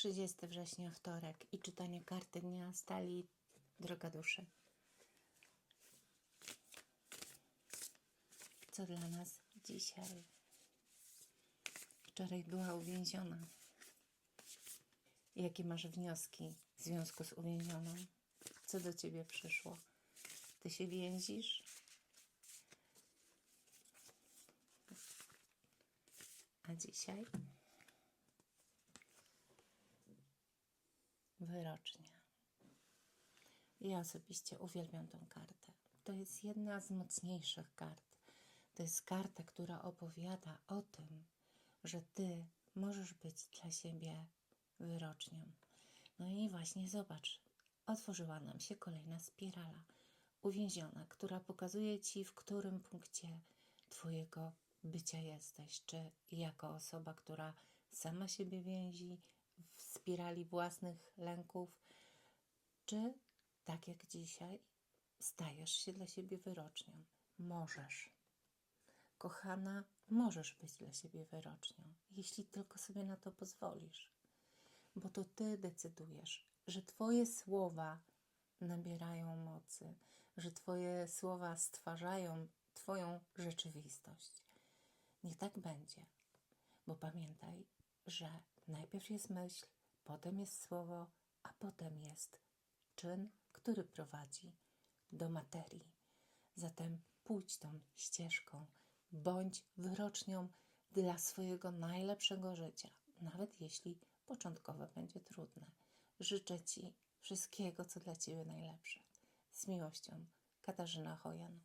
30 września, wtorek i czytanie karty dnia stali Droga Duszy. Co dla nas dzisiaj? Wczoraj była uwięziona. Jakie masz wnioski w związku z uwięzioną? Co do ciebie przyszło? Ty się więzisz? A dzisiaj? Wyrocznia. Ja osobiście uwielbiam tą kartę. To jest jedna z mocniejszych kart. To jest karta, która opowiada o tym, że ty możesz być dla siebie wyrocznią. No i właśnie zobacz, otworzyła nam się kolejna spirala uwięziona, która pokazuje ci, w którym punkcie twojego bycia jesteś. Czy jako osoba, która sama siebie więzi spirali własnych lęków, czy tak jak dzisiaj stajesz się dla siebie wyrocznią. Możesz. Kochana, możesz być dla siebie wyrocznią, jeśli tylko sobie na to pozwolisz. Bo to ty decydujesz, że twoje słowa nabierają mocy, że twoje słowa stwarzają twoją rzeczywistość. Niech tak będzie. Bo pamiętaj, że najpierw jest myśl, potem jest słowo, a potem jest czyn, który prowadzi do materii. Zatem pójdź tą ścieżką, bądź wyrocznią dla swojego najlepszego życia, nawet jeśli początkowo będzie trudne. Życzę Ci wszystkiego, co dla Ciebie najlepsze. Z miłością, Katarzyna Hojan.